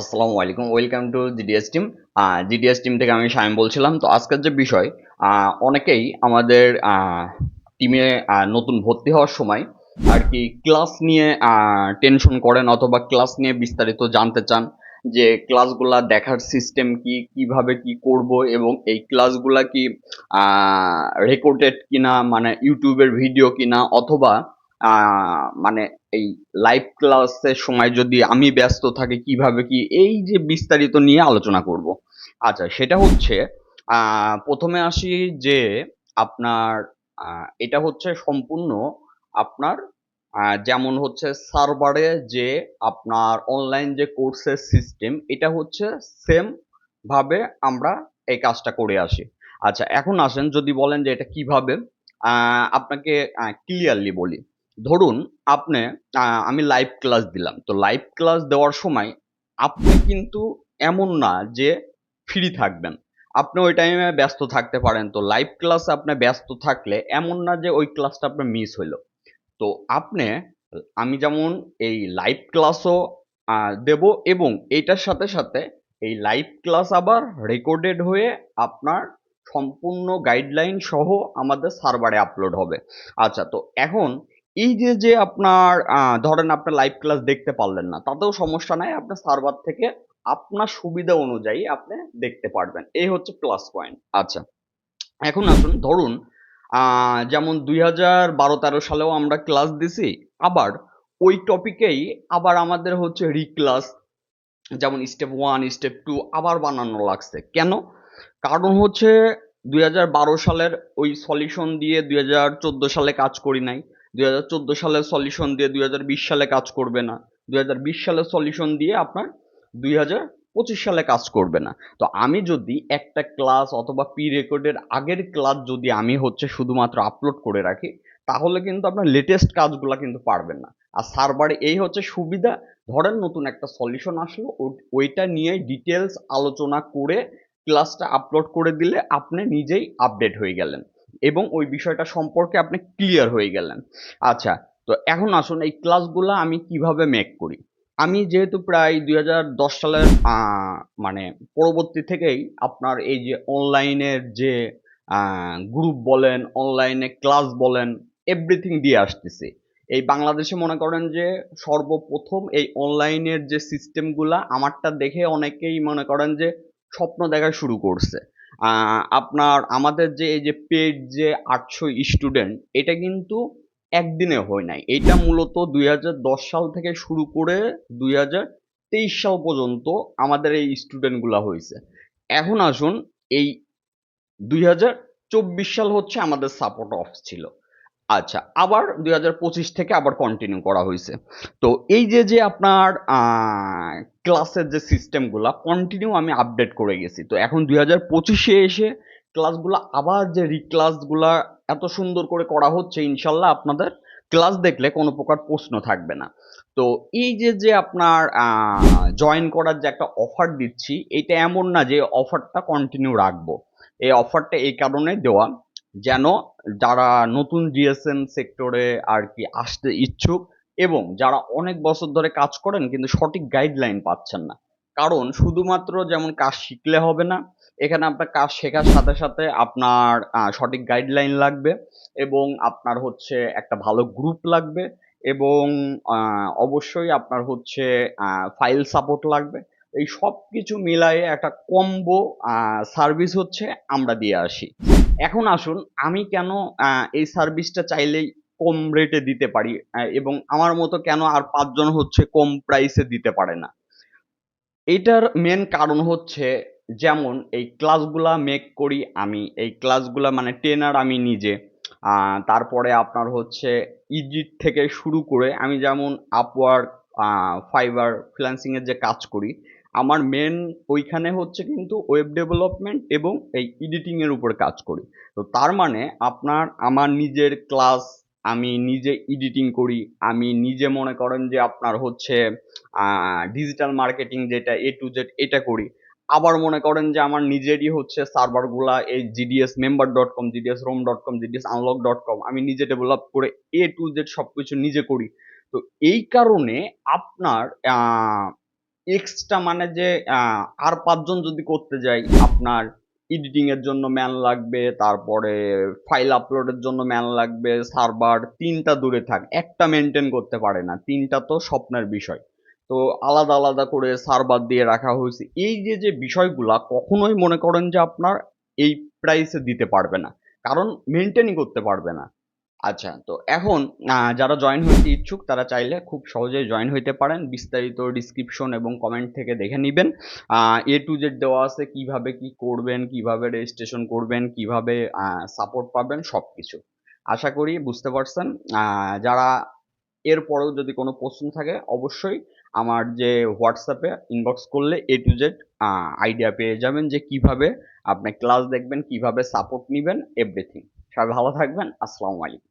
আসসালামু আলাইকুম, welcome to GDS team. GDS team থেকে আমি শামিম বলছিলাম। তো আজকের যে বিষয় অনেকেই আমাদের টিমে নতুন ভর্তি হওয়ার সময় আর কি ক্লাস নিয়ে টেনশন করেন অথবা ক্লাস নিয়ে বিস্তারিত জানতে চান যে ক্লাসগুলা দেখার সিস্টেম কি, কীভাবে কি করব এবং এই ক্লাসগুলা কি রেকর্ডেড কিনা মানে ইউটিউবের ভিডিও কিনা অথবা মানে এই লাইভ ক্লাসের সময় যদি আমি ব্যস্ত থাকি, কীভাবে কি? এই যে বিস্তারিত নিয়ে আলোচনা করব। আচ্ছা সেটা হচ্ছে প্রথমে আসি যে আপনার এটা হচ্ছে সম্পূর্ণ আপনার যেমন হচ্ছে সার্ভারে যে আপনার অনলাইন যে কোর্সের সিস্টেম এটা হচ্ছে সেম ভাবে আমরা এই কাজটা করে আসি। আচ্ছা এখন আসেন যদি বলেন যে এটা কীভাবে আপনাকে ক্লিয়ারলি বলি। ধরুন আপনি আমি লাইভ ক্লাস দিলাম। তো লাইভ ক্লাস দেওয়ার সময় আপনি কিন্তু এমন না যে ফ্রি থাকবেন। আপনি ওই টাইমে ব্যস্ত থাকতে পারেন। তো লাইভ ক্লাসে আপনি ব্যস্ত থাকলে এমন না যে ওই ক্লাসটা আপনার মিস হইল। তো আপনি, আমি যেমন এই লাইভ ক্লাসও দেব এবং এইটার সাথে সাথে এই লাইভ ক্লাস আবার রেকর্ডেড হয়ে আপনার সম্পূর্ণ গাইডলাইন সহ আমাদের সার্ভারে আপলোড হবে। আচ্ছা তো এখন এই যে যে আপনার ধরেন আপনার লাইভ ক্লাস দেখতে পারলেন না, তাতেও সমস্যা নাই, আপনার সার্ভার থেকে আপনার সুবিধা অনুযায়ী আপনি দেখতে পারবেন। এই হচ্ছে প্লাস পয়েন্ট আচ্ছা এখন আসুন, ধরুন যেমন দুই হাজার বারো তেরো সালেও আমরা ক্লাস দিছি, আবার ওই টপিকেই আবার আমাদের হচ্ছে রিক্লাস যেমন স্টেপ ওয়ান স্টেপ টু আবার বানানো লাগছে। কেন? কারণ হচ্ছে দুই হাজার বারো সালের ওই সলিউশন দিয়ে দুই হাজার চোদ্দ সালে কাজ করি নাই। দুই হাজার চোদ্দ সালের সলিউশন দিয়ে দুই সালে কাজ করবে না। দুই হাজার বিশ সালের সলিউশন দিয়ে আপনার দুই পঁচিশ সালে কাজ করবে না। তো আমি যদি একটা ক্লাস অথবা প্রি রেকর্ডের আগের ক্লাস যদি আমি হচ্ছে শুধুমাত্র আপলোড করে রাখি, তাহলে কিন্তু আপনার লেটেস্ট কাজগুলো কিন্তু পারবেন না। আর সার্ভারে এই হচ্ছে সুবিধা, ধরেন নতুন একটা সলিউশন আসলো ওইটা নিয়ে ডিটেলস আলোচনা করে ক্লাসটা আপলোড করে দিলে আপনি নিজেই আপডেট হয়ে গেলেন। এবং ওই বিষয়টা সম্পর্কে আপনি ক্লিয়ার হয়ে গেলেন। আচ্ছা তো এখন আসুন এই ক্লাসগুলো আমি কীভাবে মেক করি? আমি যেহেতু প্রায় দুই হাজার দশ সালের মানে পরবর্তী থেকেই আপনার এই যে অনলাইনের যে গ্রুপ বলেন অনলাইনে ক্লাস বলেন এভরিথিং দিয়ে আসতেছি। এই বাংলাদেশে মনে করেন যে সর্বপ্রথম এই অনলাইনের যে সিস্টেমগুলা আমারটা দেখে অনেকেই মনে করেন যে স্বপ্ন দেখা শুরু করছে। আপনার আমাদের যে, এই যে পেড যে আটশো স্টুডেন্ট এটা কিন্তু একদিনে হয় নাই। এটা মূলত দুই হাজার দশ সাল থেকে শুরু করে দুই তেইশ সাল পর্যন্ত আমাদের এই স্টুডেন্টগুলো হয়েছে। এখন আসুন, এই দুই হাজার চব্বিশ সাল হচ্ছে আমাদের সাপোর্ট অফ ছিল। আচ্ছা আবার দুই হাজার পঁচিশ থেকে আবার কন্টিনিউ করা হয়েছে। তো এই যে যে আপনার ক্লাসের যে সিস্টেমগুলা কন্টিনিউ আমি আপডেট করে গেছি। তো এখন দুই হাজার পঁচিশে এসে ক্লাসগুলো আবার যে রিক্লাসগুলা এত সুন্দর করে করা হচ্ছে, ইনশাল্লাহ আপনাদের ক্লাস দেখলে কোনো প্রকার প্রশ্ন থাকবে না। তো এই যে যে আপনার জয়েন করার যে একটা অফার দিচ্ছি, এটা এমন না যে অফারটা কন্টিনিউ রাখব। এই অফারটা এই কারণে দেওয়া। যেন যারা নতুন জিএসএম সেক্টরে আর কি আসতে ইচ্ছুক এবং যারা অনেক বছর ধরে কাজ করেন কিন্তু সঠিক গাইডলাইন পাচ্ছেন না। কারণ শুধুমাত্র যেমন কাজ শিখলে হবে না, এখানে আপনার কাজ শেখার সাথে সাথে আপনার সঠিক গাইডলাইন লাগবে এবং আপনার হচ্ছে একটা ভালো গ্রুপ লাগবে এবং অবশ্যই আপনার হচ্ছে ফাইল সাপোর্ট লাগবে। এই সব কিছু মিলায়ে একটা কম্বো সার্ভিস হচ্ছে আমরা দিয়ে আসি। এখন আসুন, আমি কেন এই সার্ভিসটা চাইলেই কম রেটে দিতে পারি? এবং আমার মতো কেন আর পাঁচজন হচ্ছে কম প্রাইসে দিতে পারে না? এটার মেন কারণ হচ্ছে, যেমন এই ক্লাসগুলা মেক করি আমি, এই ক্লাসগুলা মানে ট্রেনার আমি নিজে। তারপরে আপনার হচ্ছে ইজিট থেকে শুরু করে আমি যেমন আপওয়ার্ক ফাইবার ফ্রিল্যান্সিং এর যে কাজ করি আমার মেন ওইখানে হচ্ছে কিন্তু ওয়েব ডেভেলপমেন্ট এবং এই এডিটিং এর উপর কাজ করি। তো তার মানে আপনার, আমার নিজের ক্লাস আমি নিজে এডিটিং করি, আমি নিজে মনে করেন যে আপনার হচ্ছে ডিজিটাল মার্কেটিং যেটা এ টু জেড এটা করি। আবার মনে করেন যে আমার নিজেরই হচ্ছে সার্ভারগুলা এই GDS member dot com GDS ROM dot com GDS unlock dot com আমি নিজে ডেভেলপ করে এ টু জেড সবকিছু নিজে করি। তো এই কারণে আপনার এক্সট্রা মানে যে আর পাঁচজন যদি করতে যাই, আপনার এডিটিংয়ের জন্য ম্যান লাগবে, তারপরে ফাইল আপলোডের জন্য ম্যান লাগবে সার্ভার তিনটা দূরে থাক, একটা মেনটেন করতে পারে না, তিনটা তো স্বপ্নের বিষয়। তো আলাদা আলাদা করে সার্ভার দিয়ে রাখা হয়েছে। এই যে যে বিষয়গুলা কখনোই মনে করেন যে আপনার এই প্রাইসে দিতে পারবে না। কারণ মেনটেনই করতে পারবে না। আচ্ছা তো এখন যারা জয়েন হইতে ইচ্ছুক, তারা চাইলে খুব সহজেই জয়েন হইতে পারেন। বিস্তারিত ডিসক্রিপশন এবং কমেন্ট থেকে দেখে নেবেন। এ টু জেড দেওয়া আছে, কীভাবে কি করবেন, কীভাবে রেজিস্ট্রেশন করবেন, কীভাবে সাপোর্ট পাবেন সব কিছু আশা করি বুঝতে পারছেন। যারা এরপরেও যদি কোনো প্রশ্ন থাকে, অবশ্যই আমার যে হোয়াটসঅ্যাপে ইনবক্স করলে এ টু জেড আইডিয়া পেয়ে যাবেন যে কীভাবে আপনি ক্লাস দেখবেন, কীভাবে সাপোর্ট নেবেন এভরিথিং সবাই ভালো থাকবেন। আসসালামু আলাইকুম।